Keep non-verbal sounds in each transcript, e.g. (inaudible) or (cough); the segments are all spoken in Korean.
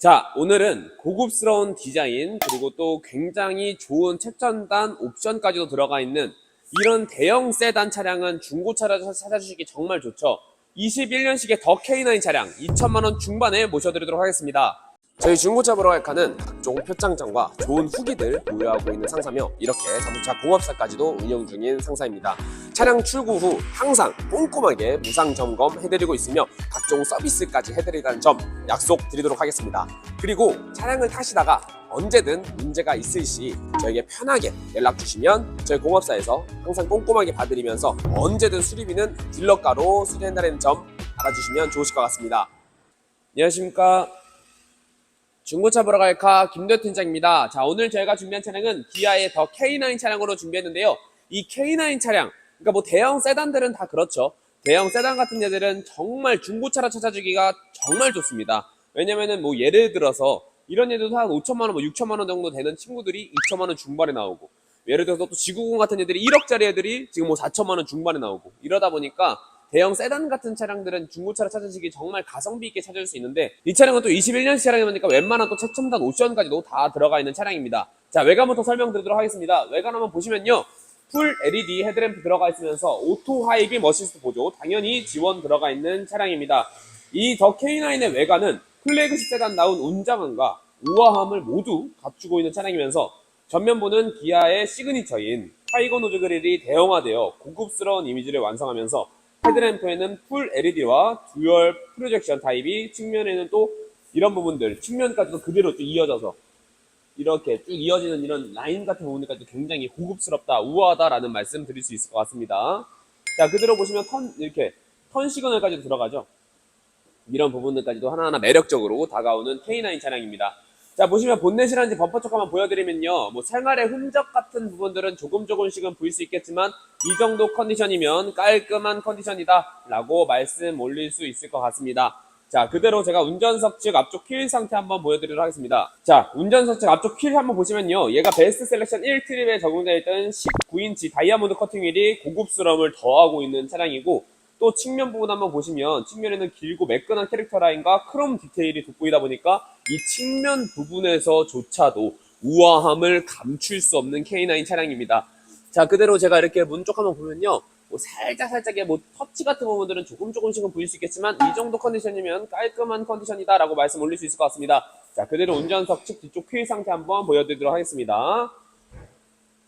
자, 오늘은 고급스러운 디자인, 그리고 또 굉장히 좋은 최첨단 옵션까지도 들어가 있는 이런 대형 세단 차량은 중고차라서 찾아주시기 정말 좋죠. 21년식의 더 K9 차량 2천만원 중반에 모셔드리도록 하겠습니다. 저희 중고차 칸은 각종 표창장과 좋은 후기들 보유하고 있는 상사며 이렇게 자동차 공업사까지도 운영 중인 상사입니다. 차량 출고 후 항상 꼼꼼하게 무상 점검 해드리고 있으며 각종 서비스까지 해드리다는 점 약속드리도록 하겠습니다. 그리고 차량을 타시다가 언제든 문제가 있을 시 저에게 편하게 연락 주시면 저희 공업사에서 항상 꼼꼼하게 봐드리면서 언제든 수리비는 딜러가로 수리한다는 점 알아주시면 좋으실 것 같습니다. 안녕하십니까. 중고차 보러 갈카 김도현 팀장입니다. 자, 오늘 저희가 준비한 차량은 기아의 더 K9 차량으로 준비했는데요. 이 K9 차량, 그러니까 뭐 대형 세단들은 다 그렇죠. 대형 세단 같은 애들은 정말 중고차로 찾아주기가 정말 좋습니다. 왜냐면은 뭐 예를 들어서 이런 애들도 한 5천만 원, 뭐 6천만 원 정도 되는 친구들이 2천만 원 중반에 나오고 예를 들어서 또 지구공 같은 애들이 1억짜리 애들이 지금 뭐 4천만 원 중반에 나오고 이러다 보니까 대형 세단 같은 차량들은 중고차로 찾으시기 정말 가성비 있게 찾을 수 있는데 이 차량은 또 21년식 차량이니까 웬만한 또 최첨단 옵션까지도 다 들어가 있는 차량입니다. 자 외관부터 설명드리도록 하겠습니다. 외관 한번 보시면요. 풀 LED 헤드램프 들어가 있으면서 오토 하이빔 어시스트 보조 당연히 지원 들어가 있는 차량입니다. 이 더 K9의 외관은 플래그십 세단다운 웅장함과 우아함을 모두 갖추고 있는 차량이면서 전면부는 기아의 시그니처인 타이거 노즈 그릴이 대형화되어 고급스러운 이미지를 완성하면서 헤드램프에는 풀 LED와 듀얼 프로젝션 타입이 측면에는 또 이런 부분들 측면까지도 그대로 쭉 이어져서 이렇게 쭉 이어지는 이런 라인 같은 부분들까지 굉장히 고급스럽다 우아하다라는 말씀 드릴 수 있을 것 같습니다. 자 그대로 보시면 턴 이렇게 턴 시그널까지도 들어가죠? 이런 부분들까지도 하나하나 매력적으로 다가오는 K9 차량입니다. 자 보시면 본넷이라든지 범퍼 쪽 한번 보여드리면요. 뭐 생활의 흔적 같은 부분들은 조금 조금씩은 보일 수 있겠지만 이 정도 컨디션이면 깔끔한 컨디션이다 라고 말씀 올릴 수 있을 것 같습니다 자 그대로 제가 운전석 측 앞쪽 휠 상태 한번 보여드리도록 하겠습니다 자 운전석 측 앞쪽 휠 한번 보시면요 얘가 베스트 셀렉션 1트립에 적용되어 있던 19인치 다이아몬드 커팅 휠이 고급스러움을 더하고 있는 차량이고 또 측면 부분 한번 보시면 측면에는 길고 매끈한 캐릭터 라인과 크롬 디테일이 돋보이다 보니까 이 측면 부분에서조차도 우아함을 감출 수 없는 K9 차량입니다. 자 그대로 제가 이렇게 문 쪽 한번 보면요. 뭐 살짝 살짝의 뭐 터치 같은 부분들은 조금 조금씩은 보일 수 있겠지만 이 정도 컨디션이면 깔끔한 컨디션이다라고 말씀 올릴 수 있을 것 같습니다. 자 그대로 운전석 측 뒤쪽 휠 상태 한번 보여드리도록 하겠습니다.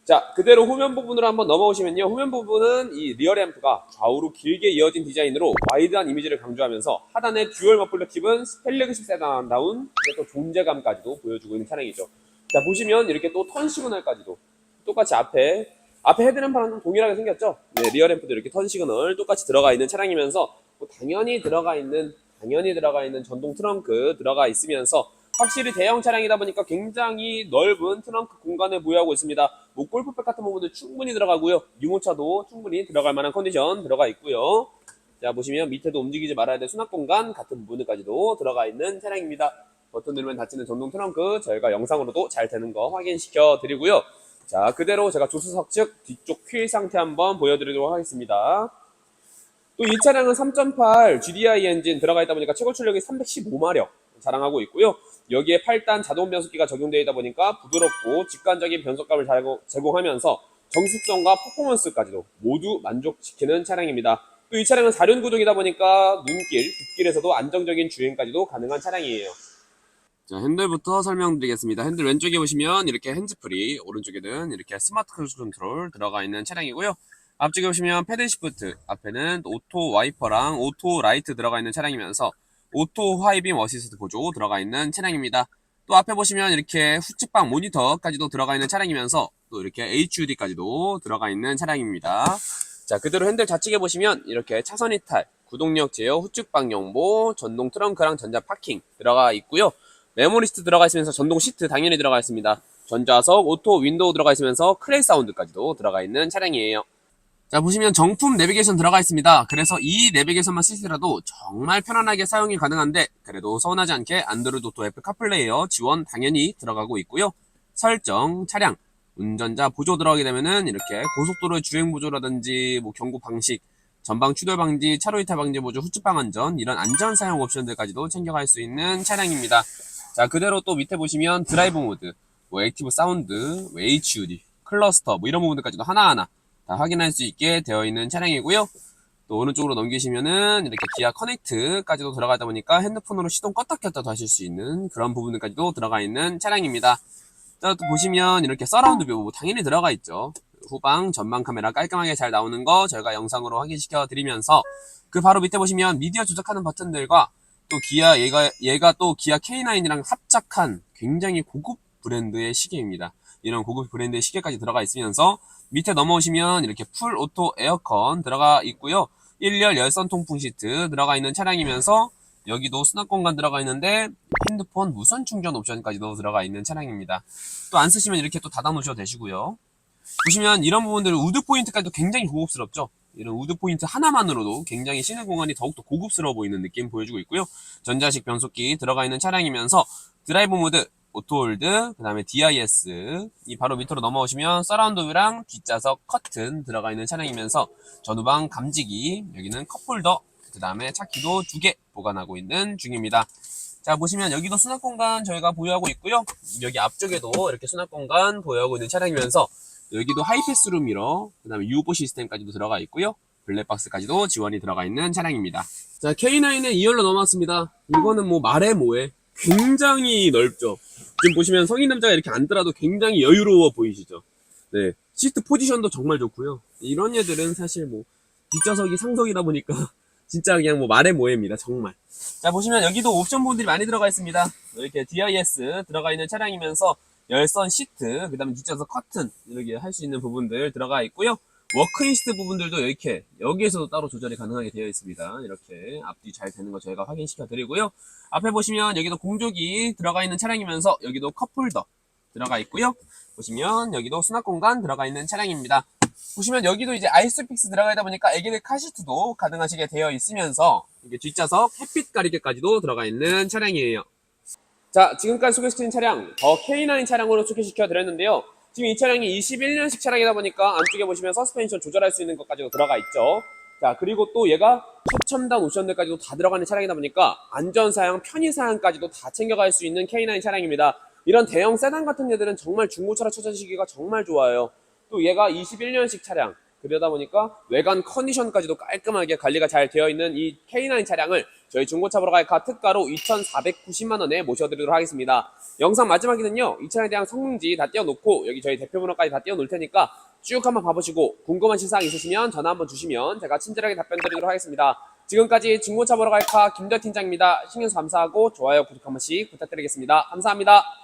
자, 그대로 후면 부분으로 한번 넘어오시면요. 후면 부분은 이 리어 램프가 좌우로 길게 이어진 디자인으로 와이드한 이미지를 강조하면서 하단의 듀얼 머플러 팁은 스펠레그십 세단다운 또 존재감까지도 보여주고 있는 차량이죠. 자, 보시면 이렇게 또 턴 시그널까지도 똑같이 앞에 앞에 헤드램프랑 좀 동일하게 생겼죠? 네, 리어 램프도 이렇게 턴 시그널 똑같이 들어가 있는 차량이면서 뭐 당연히 들어가 있는 당연히 들어가 있는 전동 트렁크 들어가 있으면서 확실히 대형 차량이다 보니까 굉장히 넓은 트렁크 공간을 보유하고 있습니다. 뭐 골프백 같은 부분도 충분히 들어가고요. 유모차도 충분히 들어갈 만한 컨디션 들어가 있고요. 자 보시면 밑에도 움직이지 말아야 될 수납 공간 같은 부분까지도 들어가 있는 차량입니다. 버튼 누르면 닫히는 전동 트렁크 저희가 영상으로도 잘 되는 거 확인시켜 드리고요. 자 그대로 제가 조수석 측 뒤쪽 휠 상태 한번 보여드리도록 하겠습니다. 또 이 차량은 3.8 GDI 엔진 들어가 있다 보니까 최고 출력이 315마력 자랑하고 있고요. 여기에 8단 자동 변속기가 적용되어 있다 보니까 부드럽고 직관적인 변속감을 제공하면서 정숙성과 퍼포먼스까지도 모두 만족시키는 차량입니다. 또 이 차량은 4륜 구동이다 보니까 눈길, 빗길에서도 안정적인 주행까지도 가능한 차량이에요. 자, 핸들부터 설명드리겠습니다. 핸들 왼쪽에 보시면 이렇게 핸즈프리, 오른쪽에는 이렇게 스마트 크루즈 컨트롤 들어가 있는 차량이고요. 앞쪽에 보시면 패드 시프트, 앞에는 오토 와이퍼랑 오토 라이트 들어가 있는 차량이면서 오토 하이빔 어시스트 보조 들어가 있는 차량입니다. 또 앞에 보시면 이렇게 후측방 모니터까지도 들어가 있는 차량이면서 또 이렇게 HUD까지도 들어가 있는 차량입니다. 자 그대로 핸들 좌측에 보시면 이렇게 차선 이탈, 구동력 제어, 후측방 영보, 전동 트렁크랑 전자 파킹 들어가 있고요. 메모리스트 들어가 있으면서 전동 시트 당연히 들어가 있습니다. 전자석, 오토 윈도우 들어가 있으면서 크레이 사운드까지도 들어가 있는 차량이에요. 자 보시면 정품 내비게이션 들어가 있습니다 그래서 이 내비게이션만 쓰시더라도 정말 편안하게 사용이 가능한데 그래도 서운하지 않게 안드로이드 오토 애플 카플레이어 지원 당연히 들어가고 있고요 설정 차량 운전자 보조 들어가게 되면은 이렇게 고속도로의 주행 보조라든지 뭐 경고 방식 전방 추돌 방지, 차로 이탈 방지 보조, 후측방 안전 이런 안전 사용 옵션들까지도 챙겨갈 수 있는 차량입니다. 자, 그대로 또 밑에 보시면 드라이브 모드, 뭐 액티브 사운드, 뭐 HUD, 클러스터, 뭐 이런 부분들까지도 하나하나 다 확인할 수 있게 되어 있는 차량이고요. 또 오른쪽으로 넘기시면은 이렇게 기아 커넥트까지도 들어가다 보니까 핸드폰으로 시동 껐다 켰다도 하실 수 있는 그런 부분들까지도 들어가 있는 차량입니다. 자, 또 보시면 이렇게 서라운드 뷰 당연히 들어가 있죠. 후방, 전방 카메라 깔끔하게 잘 나오는 거 저희가 영상으로 확인시켜 드리면서 그 바로 밑에 보시면 미디어 조작하는 버튼들과 또 기아 얘가 얘가 또 기아 K9이랑 합작한 굉장히 고급 브랜드의 시계입니다. 이런 고급 브랜드의 시계까지 들어가 있으면서 밑에 넘어오시면 이렇게 풀 오토 에어컨 들어가 있고요. 1열 열선 통풍 시트 들어가 있는 차량이면서 여기도 수납 공간 들어가 있는데 핸드폰 무선 충전 옵션까지도 들어가 있는 차량입니다. 또 안 쓰시면 이렇게 또 닫아 놓으셔도 되시고요. 보시면 이런 부분들 우드 포인트까지도 굉장히 고급스럽죠. 이런 우드 포인트 하나만으로도 굉장히 시내 공간이 더욱더 고급스러워 보이는 느낌 보여주고 있고요. 전자식 변속기 들어가 있는 차량이면서 드라이브 모드, 오토홀드, 그 다음에 DIS, 이 바로 밑으로 넘어오시면 서라운드랑 뒷좌석 커튼 들어가 있는 차량이면서 전후방 감지기, 여기는 컵홀더, 그 다음에 차키도 두 개 보관하고 있는 중입니다. 자, 보시면 여기도 수납 공간 저희가 보유하고 있고요. 여기 앞쪽에도 이렇게 수납 공간 보유하고 있는 차량이면서 여기도 하이패스로 미러, 그 다음에 UFO 시스템까지도 들어가 있고요. 블랙박스까지도 지원이 들어가 있는 차량입니다. 자, K9의 2열로 넘어왔습니다. 이거는 뭐 말해 뭐해. 굉장히 넓죠. 지금 보시면 성인 남자가 이렇게 앉더라도 굉장히 여유로워 보이시죠. 네. 시트 포지션도 정말 좋고요. 이런 애들은 사실 뭐 뒷좌석이 상석이다 보니까 (laughs) 진짜 그냥 뭐 말해 뭐해입니다. 정말. 자, 보시면 여기도 옵션 부분들이 많이 들어가 있습니다. 이렇게 DIS 들어가 있는 차량이면서 열선 시트, 그 다음에 뒷좌석 커튼, 이렇게 할 수 있는 부분들 들어가 있고요. 워크인 시트 부분들도 이렇게, 여기에서도 따로 조절이 가능하게 되어 있습니다. 이렇게 앞뒤 잘 되는 거 저희가 확인시켜 드리고요. 앞에 보시면 여기도 공조기 들어가 있는 차량이면서 여기도 컵홀더 들어가 있고요. 보시면 여기도 수납 공간 들어가 있는 차량입니다. 보시면 여기도 이제 아이스픽스 들어가다 보니까 애기들 카시트도 가능하시게 되어 있으면서 이게 뒷좌석 햇빛 가리개까지도 들어가 있는 차량이에요. 자, 지금까지 소개시킨 차량 더 K9 차량으로 소개시켜 드렸는데요. 지금 이 차량이 21년식 차량이다 보니까 안쪽에 보시면 서스펜션 조절할 수 있는 것까지도 들어가 있죠. 자, 그리고 또 얘가 최첨단 옵션들까지도 다 들어가는 차량이다 보니까 안전사양, 편의사양까지도 다 챙겨갈 수 있는 K9 차량입니다. 이런 대형 세단 같은 애들은 정말 중고차로 찾아주시기가 정말 좋아요. 또 얘가 21년식 차량. 그러다 보니까 외관 컨디션까지도 깔끔하게 관리가 잘 되어 있는 이 K9 차량을 저희 중고차 보러 갈까 특가로 2,490만원에 모셔드리도록 하겠습니다. 영상 마지막에는요, 이 차량에 대한 성능지 다 띄워놓고 여기 저희 대표 번호까지 다 띄워놓을 테니까 쭉 한번 봐보시고 궁금하신 사항 있으시면 전화 한번 주시면 제가 친절하게 답변 드리도록 하겠습니다. 지금까지 중고차 보러 갈까 김대 팀장입니다. 신경 감사하고 좋아요, 구독 한 번씩 부탁드리겠습니다. 감사합니다.